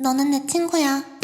너는 내 친구야.